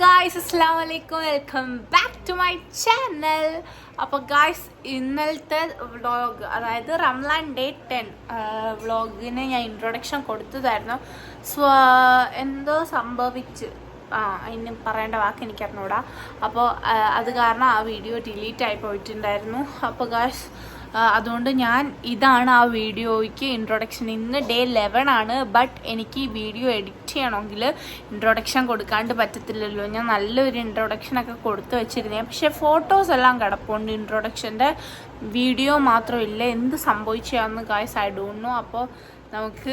Guys അസ്സാം വലൈക്കും welcome back to my channel അപ്പോൾ ഗായ്സ് ഇന്നലത്തെ വ്ളോഗ് അതായത് റംലാൻ ഡേ ടെൻ വ്ളോഗിന് ഞാൻ ഇൻട്രൊഡക്ഷൻ കൊടുത്തതായിരുന്നു. സ്വ എന്തോ സംഭവിച്ച്. ആ അതിന് പറയേണ്ട വാക്ക് എനിക്ക് അറിഞ്ഞൂടാ അപ്പോൾ അത് കാരണം ആ വീഡിയോ ഡിലീറ്റ് ആയി പോയിട്ടുണ്ടായിരുന്നു. അപ്പോൾ ഗായ്സ് അതുകൊണ്ട് ഞാൻ ഇതാണ് ആ വീഡിയോയ്ക്ക് ഇൻട്രൊഡക്ഷൻ ഇന്ന് ഡേ ലെവൻ ആണ് ബട്ട് എനിക്ക് ഈ വീഡിയോ എഡിറ്റ് ചെയ്യണമെങ്കിൽ ഇൻട്രൊഡക്ഷൻ കൊടുക്കാണ്ട് പറ്റത്തില്ലല്ലോ. ഞാൻ നല്ലൊരു ഇൻട്രൊഡക്ഷൻ ഒക്കെ കൊടുത്തു വെച്ചിരുന്നേ. പക്ഷേ ഫോട്ടോസ് എല്ലാം കിടപ്പുണ്ട്. ഇൻട്രൊഡക്ഷന്റെ വീഡിയോ മാത്രമില്ല. എന്ത് സംഭവിച്ചാന്ന് ഗായ്സ് ഐ ഡോണ്ട് നോ അപ്പോൾ നമുക്ക്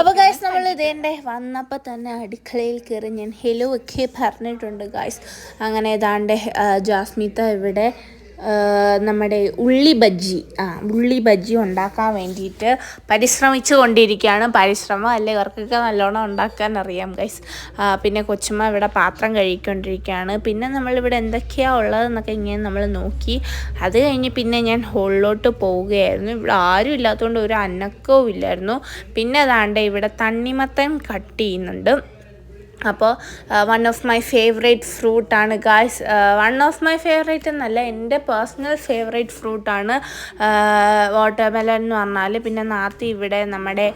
അപ്പോൾ ഗായ്സ് നമ്മൾ ഇതേണ്ടേ? വന്നപ്പോൾ തന്നെ അടുക്കളയിൽ കയറി ഞാൻ ഹെലോ ഒക്കെ പറഞ്ഞിട്ടുണ്ട് ഗായ്സ് അങ്ങനെ ഏതാണ്ട് ജാസ്മിത ഇവിടെ നമ്മുടെ ഉള്ളി ബജ്ജി. ആ ഉള്ളി ബജ്ജി ഉണ്ടാക്കാൻ വേണ്ടിയിട്ട് പരിശ്രമിച്ചു കൊണ്ടിരിക്കുകയാണ് പരിശ്രമം അല്ലേ? ഇവർക്കൊക്കെ നല്ലോണം ഉണ്ടാക്കാൻ അറിയാം ഗൈസ് പിന്നെ കൊച്ചുമ്മ ഇവിടെ പാത്രം കഴുകിക്കൊണ്ടിരിക്കുകയാണ്. പിന്നെ നമ്മളിവിടെ എന്തൊക്കെയാണ് ഉള്ളതെന്നൊക്കെ ഇങ്ങനെ നമ്മൾ നോക്കി. അത് കഴിഞ്ഞ് പിന്നെ ഞാൻ ഹോളിലോട്ട് പോവുകയായിരുന്നു. ഇവിടെ ആരും ഇല്ലാത്തതുകൊണ്ട് ഒരു അനക്കവും ഇല്ലായിരുന്നു. പിന്നെ അതാണ്ട് ഇവിടെ തണ്ണിമത്തൻ കട്ട് ചെയ്യുന്നുണ്ട്. അപ്പോൾ വൺ ഓഫ് മൈ ഫേവറേറ്റ് ഫ്രൂട്ടാണ് guys one of my favourite എന്നല്ല എന്റെ പേഴ്സണൽ ഫേവറേറ്റ് ഫ്രൂട്ടാണ് വാട്ടർമെലൺ എന്ന് പറഞ്ഞാൽ പിന്നെ നാർത്തി ഇവിടെ നമ്മുടെ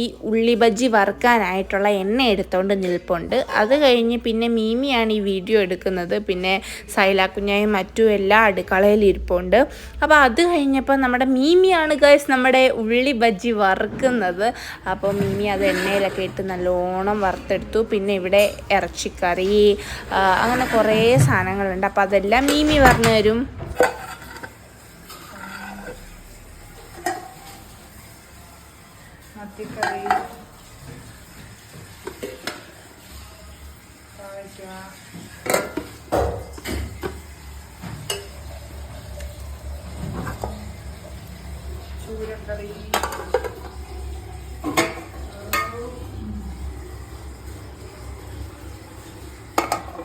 ഈ ഉള്ളി ബജ്ജി വറുക്കാനായിട്ടുള്ള എണ്ണ എടുത്തുകൊണ്ട് നിൽപ്പുണ്ട്. അത് കഴിഞ്ഞ് പിന്നെ മീമിയാണ് ഈ വീഡിയോ എടുക്കുന്നത്. പിന്നെ സൈല കുഞ്ഞായും മറ്റും എല്ലാ അടുക്കളയിൽ ഇരിപ്പുണ്ട്. അപ്പോൾ അത് കഴിഞ്ഞപ്പോൾ നമ്മുടെ മീമിയാണ് ഗൈസ് നമ്മുടെ ഉള്ളി ബജ്ജി വറുക്കുന്നത്. അപ്പോൾ മീമി അത് എണ്ണയിലൊക്കെ ഇട്ട് നല്ലോണം വറുത്തെടുത്തു. പിന്നെ ഇവിടെ ഇറച്ചിക്കറി അങ്ങനെ കുറേ സാധനങ്ങളുണ്ട്. അപ്പോൾ അതെല്ലാം മീമി പറഞ്ഞു തരും. മത്തിക്കറി.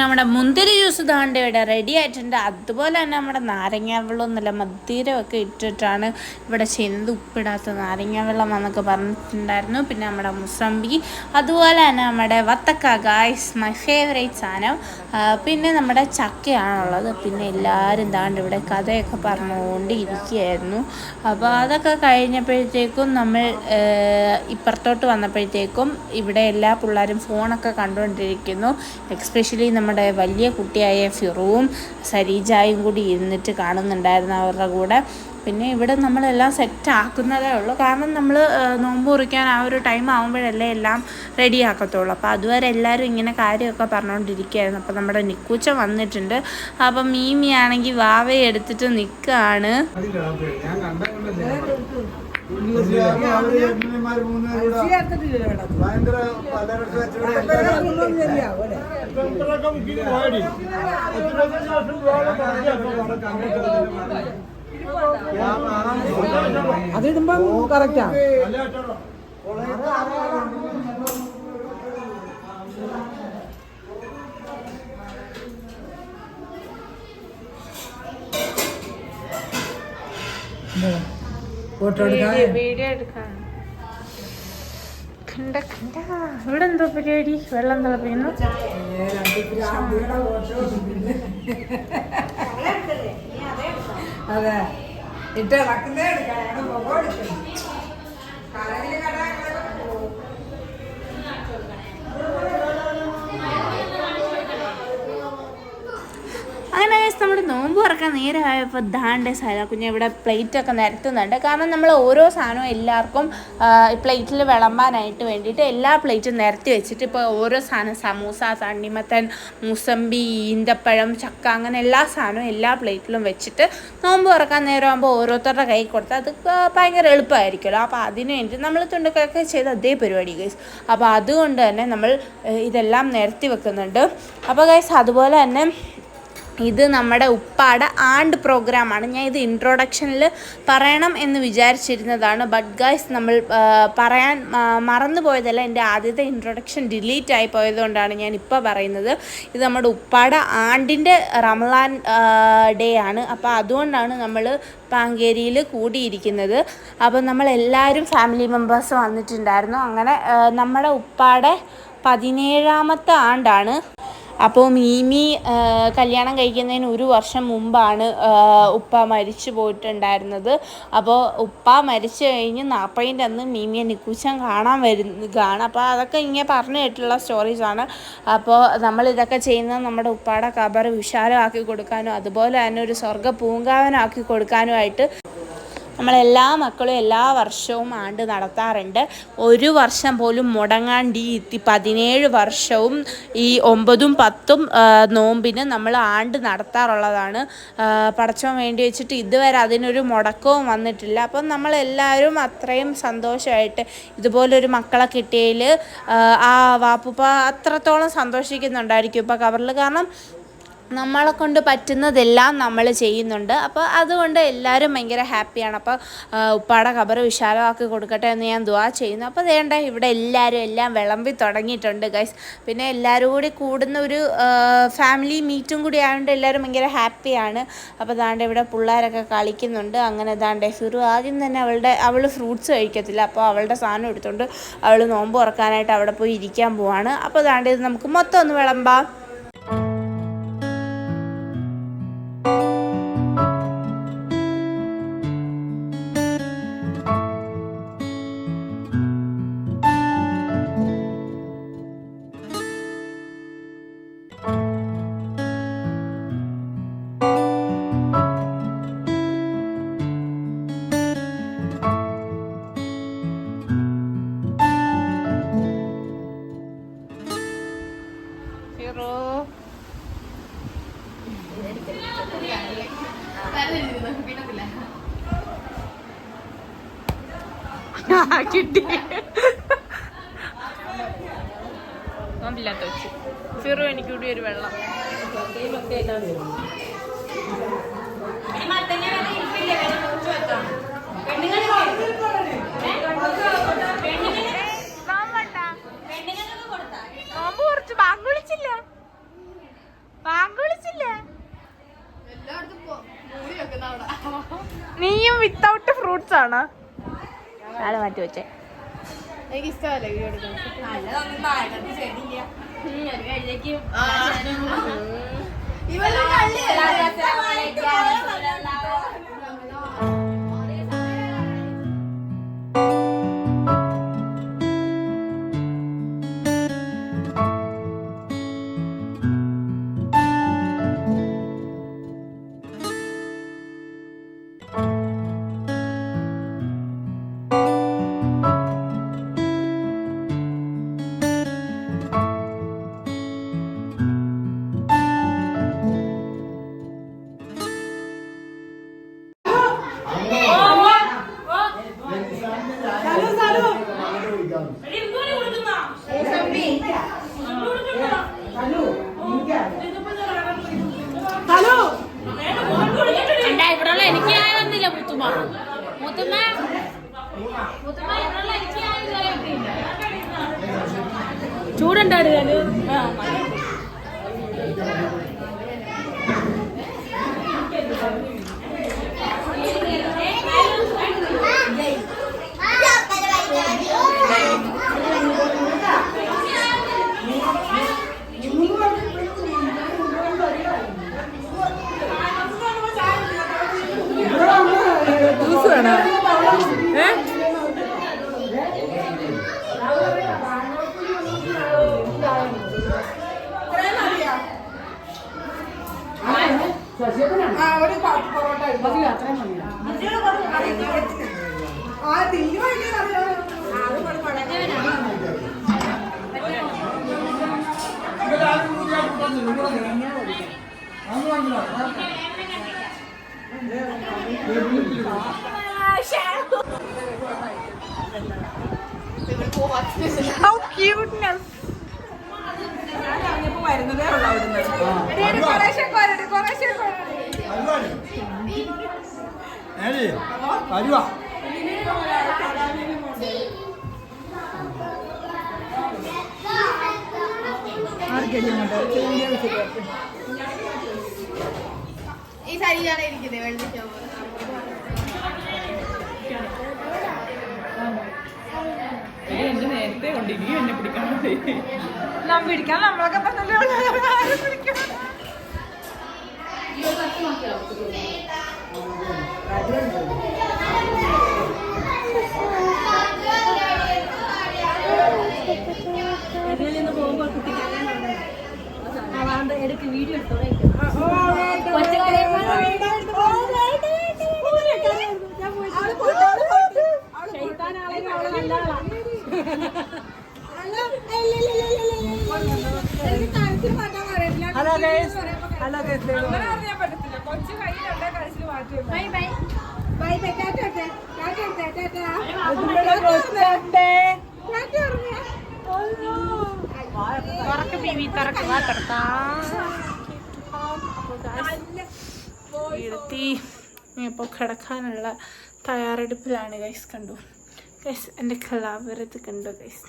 നമ്മുടെ മുന്തിരി ജ്യൂസ് ദാണ്ട് ഇവിടെ റെഡി ആയിട്ടുണ്ട്. അതുപോലെ തന്നെ നമ്മുടെ നാരങ്ങ വെള്ളം നല്ല മധുരമൊക്കെ ഇട്ടിട്ടാണ് ഇവിടെ ചെയ്യുന്നത് ഉപ്പിടാത്ത നാരങ്ങ വെള്ളം എന്നൊക്കെ പറഞ്ഞിട്ടുണ്ടായിരുന്നു. പിന്നെ നമ്മുടെ മുസംബി അതുപോലെ തന്നെ നമ്മുടെ വത്തക്ക ഗായ്സ് മൈ ഫേവറേറ്റ് സാധനം പിന്നെ നമ്മുടെ ചക്കയാണുള്ളത്. പിന്നെ എല്ലാവരും ദാണ്ട് ഇവിടെ കഥയൊക്കെ പറഞ്ഞുകൊണ്ട് ഇരിക്കുകയായിരുന്നു അപ്പോൾ അതൊക്കെ കഴിഞ്ഞപ്പോഴത്തേക്കും നമ്മൾ ഇപ്പുറത്തോട്ട് വന്നപ്പോഴത്തേക്കും ഇവിടെ എല്ലാ പിള്ളേരും ഫോണൊക്കെ കണ്ടുകൊണ്ടിരിക്കുന്നു. എക്സ്പെഷ്യലി നമ്മുടെ വലിയ കുട്ടിയായ ഫിറുവും സരീജായും കൂടി ഇരുന്നിട്ട് കാണുന്നുണ്ടായിരുന്നു അവരുടെ കൂടെ. പിന്നെ ഇവിടെ നമ്മളെല്ലാം സെറ്റ് ആക്കുന്നതേ ഉള്ളൂ. കാരണം നമ്മൾ നോമ്പ് കുറിക്കാൻ ആ ഒരു ടൈം ആകുമ്പോഴല്ലേ എല്ലാം റെഡി ആക്കത്തുള്ളൂ. അപ്പോൾ അതുവരെ എല്ലാവരും ഇങ്ങനെ കാര്യമൊക്കെ പറഞ്ഞുകൊണ്ടിരിക്കുകയായിരുന്നു അപ്പോൾ നമ്മുടെ നിക്കൂച്ച വന്നിട്ടുണ്ട്. അപ്പം മീമിയാണെങ്കിൽ വാവയെടുത്തിട്ട് നിൽക്കുകയാണ് ഭയങ്കര അതിടുമ്പം കറക്റ്റാ ഫോട്ടോ എടുക്കാൻ വീഡിയോ എടുക്കാൻ കണ്ട കണ്ട. ഇവിടെ എന്തോ പരിപാടി? വെള്ളം തിളപ്പിക്കുന്നു. അതെ ഇട്ട് ഇളക്കുന്നേ എടുക്കാം. തുറക്കാൻ നേരമായപ്പോൾ ദാണ്ട് സാധനം കുഞ്ഞ് ഇവിടെ പ്ലേറ്റൊക്കെ നിരത്തുന്നുണ്ട്. കാരണം നമ്മൾ ഓരോ സാധനവും എല്ലാവർക്കും പ്ലേറ്റിൽ വിളമ്പാനായിട്ട് വേണ്ടിയിട്ട് എല്ലാ പ്ലേറ്റും നിരത്തി വെച്ചിട്ട് ഇപ്പോൾ ഓരോ സാധനം സമൂസ തണ്ണിമത്തൻ മുസമ്പി ഈന്തപ്പഴം ചക്ക അങ്ങനെ എല്ലാ സാധനവും എല്ലാ പ്ലേറ്റിലും വെച്ചിട്ട് നോമ്പ് തുറക്കാൻ നേരം നേരമാകുമ്പോൾ ഓരോരുത്തരുടെ കൈ കൊടുത്താൽ അത് ഭയങ്കര എളുപ്പമായിരിക്കുമല്ലോ. അപ്പോൾ അതിന് വേണ്ടി നമ്മൾ തുണ്ടക്കൊക്കെ ചെയ്ത അതേ പരിപാടി ഗൈസ് അപ്പോൾ അതുകൊണ്ട് തന്നെ നമ്മൾ ഇതെല്ലാം നിരത്തി വെക്കുന്നുണ്ട്. അപ്പോൾ ഗൈസ് അതുപോലെ തന്നെ ഇത് നമ്മുടെ ഉപ്പാടെ ആണ്ട് പ്രോഗ്രാമാണ്. ഞാൻ ഇത് ഇൻട്രൊഡക്ഷനിൽ പറയണം എന്ന് വിചാരിച്ചിരുന്നതാണ്. ബട്ട് ഗൈസ് നമ്മൾ പറയാൻ മറന്നു പോയതല്ല എന്റെ ആദ്യത്തെ ഇൻട്രൊഡക്ഷൻ ഡിലീറ്റ് ആയി പോയതുകൊണ്ടാണ് ഞാൻ ഇപ്പോൾ പറയുന്നത്. ഇത് നമ്മുടെ ഉപ്പാടെ ആണ്ടിന്റെ റമലാൻ ഡേ ആണ്. അപ്പോൾ അതുകൊണ്ടാണ് നമ്മൾ പാങ്കേരിയിൽ കൂടിയിരിക്കുന്നത്. അപ്പോൾ നമ്മളെല്ലാവരും ഫാമിലി മെമ്പേഴ്സ് വന്നിട്ടുണ്ടായിരുന്നു. അങ്ങനെ നമ്മുടെ ഉപ്പാടെ പതിനേഴാമത്തെ ആണ്ടാണ്. അപ്പോൾ മീമി കല്യാണം കഴിക്കുന്നതിന് ഒരു വർഷം മുമ്പാണ് ഉപ്പ മരിച്ചു പോയിട്ടുണ്ടായിരുന്നത്. അപ്പോൾ ഉപ്പ മരിച്ചു കഴിഞ്ഞ് നാൽപ്പതിന്റെ അന്ന് മീമിയെ നിക്കുച്ചൻ കാണാൻ വരുന്നതാണ്. അപ്പോൾ അതൊക്കെ ഇങ്ങനെ പറഞ്ഞു കേട്ടിട്ടുള്ള സ്റ്റോറീസാണ് അപ്പോൾ നമ്മൾ ഇതൊക്കെ ചെയ്യുന്നത് നമ്മുടെ ഉപ്പാടെ കബർ വിശാലമാക്കി കൊടുക്കാനും അതുപോലെ തന്നെ ഒരു സ്വർഗ പൂങ്കാവനാക്കി കൊടുക്കാനുമായിട്ട് നമ്മളെല്ലാ മക്കളും എല്ലാ വർഷവും ആണ്ട് നടത്താറുണ്ട്. ഒരു വർഷം പോലും മുടങ്ങാണ്ട് ഈ പതിനേഴ് വർഷവും ഈ ഒമ്പതും പത്തും നോമ്പിന് നമ്മൾ ആണ്ട് നടത്താറുള്ളതാണ്. പടച്ചോൻ വേണ്ടി വെച്ചിട്ട് ഇതുവരെ അതിനൊരു മുടക്കവും വന്നിട്ടില്ല. അപ്പം നമ്മളെല്ലാവരും അത്രയും സന്തോഷമായിട്ട് ഇതുപോലൊരു മക്കളെ കിട്ടിയതിൽ ആ വാപ്പുപ്പ അത്രത്തോളം സന്തോഷിക്കുന്നുണ്ടായിരിക്കും ഇപ്പം കവറിൽ കാരണം നമ്മളെ കൊണ്ട് പറ്റുന്നതെല്ലാം നമ്മൾ ചെയ്യുന്നുണ്ട്. അപ്പോൾ അതുകൊണ്ട് എല്ലാവരും ഭയങ്കര ഹാപ്പിയാണ്. അപ്പോൾ ഉപ്പാടെ ഖബർ വിശാലമാക്കി കൊടുക്കട്ടെ എന്ന് ഞാൻ ദുവാ ചെയ്യുന്നു. അപ്പോൾ വേണ്ട ഇവിടെ എല്ലാവരും എല്ലാം വിളമ്പി തുടങ്ങിയിട്ടുണ്ട് ഗൈസ് പിന്നെ എല്ലാവരും കൂടി കൂടുന്ന ഒരു ഫാമിലി മീറ്റും കൂടി ആയതുകൊണ്ട് എല്ലാവരും ഭയങ്കര ഹാപ്പിയാണ്. അപ്പോൾ ദാണ്ട് ഇവിടെ പിള്ളേരൊക്കെ കളിക്കുന്നുണ്ട്. അങ്ങനെ ദാണ്ടെ ഫിറു ആദ്യം തന്നെ അവളുടെ അവൾ ഫ്രൂട്ട്സ് കഴിക്കത്തില്ല. അപ്പോൾ അവളുടെ സാധനം എടുത്തുകൊണ്ട് അവൾ നോമ്പ് ഉറക്കാനായിട്ട് അവിടെ പോയി ഇരിക്കാൻ പോവാണ്. അപ്പോൾ ദാണ്ട് ഇത് നമുക്ക് മൊത്തം ഒന്ന് വിളമ്പാം. കിട്ടി. നോമ്പില്ലാത്ത വെച്ച് ഫിറു എനിക്ക് കൂടി ഒരു വെള്ളം. നോമ്പ് കുറച്ച് ബാങ്ക് വിളിച്ചില്ല? ബാങ്ക് വിളിച്ചില്ല? നീയും വിത്തൗട്ട് ഫ്രൂട്ട്സ് ആണ്? ആളെ മാറ്റി വെച്ചേ. എനിക്ക് ഇഷ്ടമല്ല വീഡിയോ എന്റെ ആയൊന്നില്ല മുത്തുമ്മ മുത്തുമ്മ മുത്തുമ്മ ഇവിടെയുള്ള എനിക്ക് ചൂടുണ്ടായിരുന്നു ജ്യൂസ് How cuteness. വരുന്നതേ ഉള്ളൂ അവിടുന്ന്. കുറേശ്ശെ, കുറേ- കുറേശ്ശെ ഏടി വരുവാ ഈ സരിയാണ് ഇരിക്കുന്നത് വെള്ളി എന്നെ പിടിക്കാൻ നമ്മളൊക്കെ തന്നല്ലേ ആരും പിടിക്കണം ഹലോ ഗൈസ് ഹലോ ഗൈസ് അങ്ങനെ അറിയാൻ പറ്റത്തില്ല കഴിച്ചിട്ട് മാറ്റി bye by. Bye bye. Tata ടാറ്റ തുറക്ക് ബീവി തുറക്ക്. വാ ഇപ്പോൾ കിടക്കാനുള്ള തയ്യാറെടുപ്പിലാണ് ഗൈസ് കണ്ടു. ഗൈസ് എന്റെ കലാവിരുത് കണ്ടു ഗൈസ്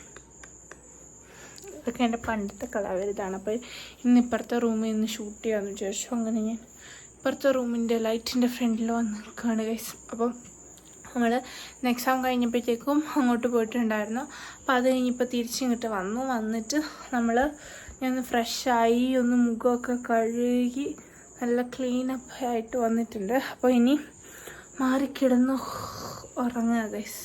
ഇതൊക്കെ എന്റെ പണ്ടത്തെ കലാവിരുതാണ്. അപ്പോൾ ഇന്ന് ഇപ്പുറത്തെ റൂമിൽ നിന്ന് ഷൂട്ട് ചെയ്യാമെന്ന് വിചാരിച്ചു. അങ്ങനെ ഞാൻ ഇപ്പുറത്തെ റൂമിന്റെ ലൈറ്റിന്റെ ഫ്രണ്ടിൽ വന്ന് നിൽക്കുകയാണ് ഗൈസ് അപ്പം നമ്മൾ നെക്സാം കഴിഞ്ഞപ്പോഴത്തേക്കും അങ്ങോട്ട് പോയിട്ടുണ്ടായിരുന്നു. അപ്പോൾ അത് കഴിഞ്ഞിപ്പോൾ തിരിച്ചിങ്ങോട്ട് വന്നു. വന്നിട്ട് നമ്മൾ ഞാൻ ഫ്രഷായി ഒന്ന് മുഖമൊക്കെ കഴുകി നല്ല ക്ലീനപ്പ് ആയിട്ട് വന്നിട്ടുണ്ട്. അപ്പോൾ ഇനി മാറിക്കിടന്ന് ഉറങ്ങുക ഗൈസ്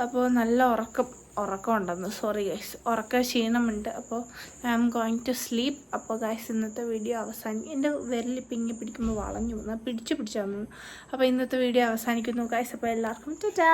അപ്പോൾ നല്ല ഉറക്കം. ഉറക്കം ഉണ്ടെന്ന് സോറി ഗൈസ് ഉറക്ക ക്ഷീണമുണ്ട്. അപ്പോൾ I am going to sleep അപ്പോൾ ഗൈസ് ഇന്നത്തെ വീഡിയോ അവസാനി എന്റെ വിരൽ പിങ്ങി പിടിക്കുമ്പോൾ വളഞ്ഞു പോകുന്നു പിടിച്ച് പിടിച്ചു വന്നു. അപ്പോൾ ഇന്നത്തെ വീഡിയോ അവസാനിക്കുന്നു ഗൈസ് അപ്പോൾ എല്ലാവർക്കും ടാ